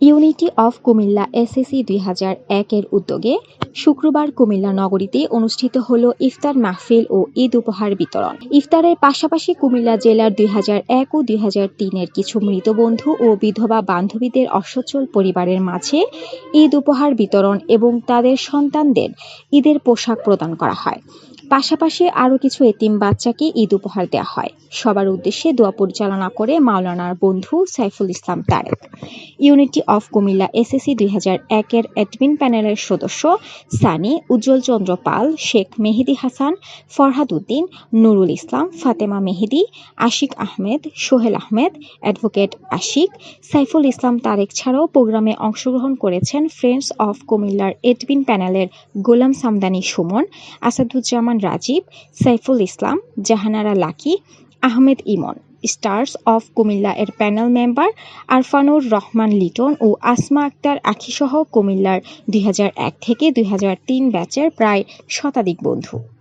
Unity of Comilla SSC দুই হাজার একের উদ্যোগে শুক্রবার কুমিল্লা নগরীতে অনুষ্ঠিত হল ইফতার মাহফিল ও ঈদ উপহার বিতরণ। ইফতারের পাশাপাশি কুমিল্লা জেলার দুই হাজার এক ও দুই হাজার তিনের কিছু মৃত বন্ধু ও বিধবা বান্ধবীদের অসচ্ছল পরিবারের মাঝে ঈদ উপহার বিতরণ এবং তাদের সন্তানদের ঈদের পোশাক প্রদান করা হয়। পাশাপাশি আরও কিছু এতিম বাচ্চাকে ঈদ উপহার দেওয়া হয়। সবার উদ্দেশ্যে দোয়া পরিচালনা করে মাওলানার বন্ধু Saiful Islam Tarek. Unity of Comilla SSC দুই হাজার একের অ্যাডমিন প্যানেলের সদস্য সানি উজ্জ্বল চন্দ্র পাল, শেখ মেহেদি হাসান, ফরহাদ উদ্দিন, নুরুল ইসলাম, ফাতেমা মেহেদি, আশিক আহমেদ, সোহেল আহমেদ, অ্যাডভোকেট আশিক, সাইফুল ইসলাম তারেক ছাড়াও প্রোগ্রামে অংশগ্রহণ করেছেন ফ্রেন্ডস অফ কুমিল্লার এডমিন প্যানেলের গোলাম সামদানি সুমন, আসাদুজ্জামান রাজীব, সাইফুল ইসলাম, জাহানারা লাকি, আহমেদ ইমন, স্টার্স অফ কুমিল্লা এর প্যানেল মেম্বার, আরফানুর রহমান লিটন ও আসমা আক্তার আখিসহ কুমিল্লার দুই হাজার এক থেকে দুই হাজার তিন ব্যাচের প্রায় শতাধিক বন্ধু।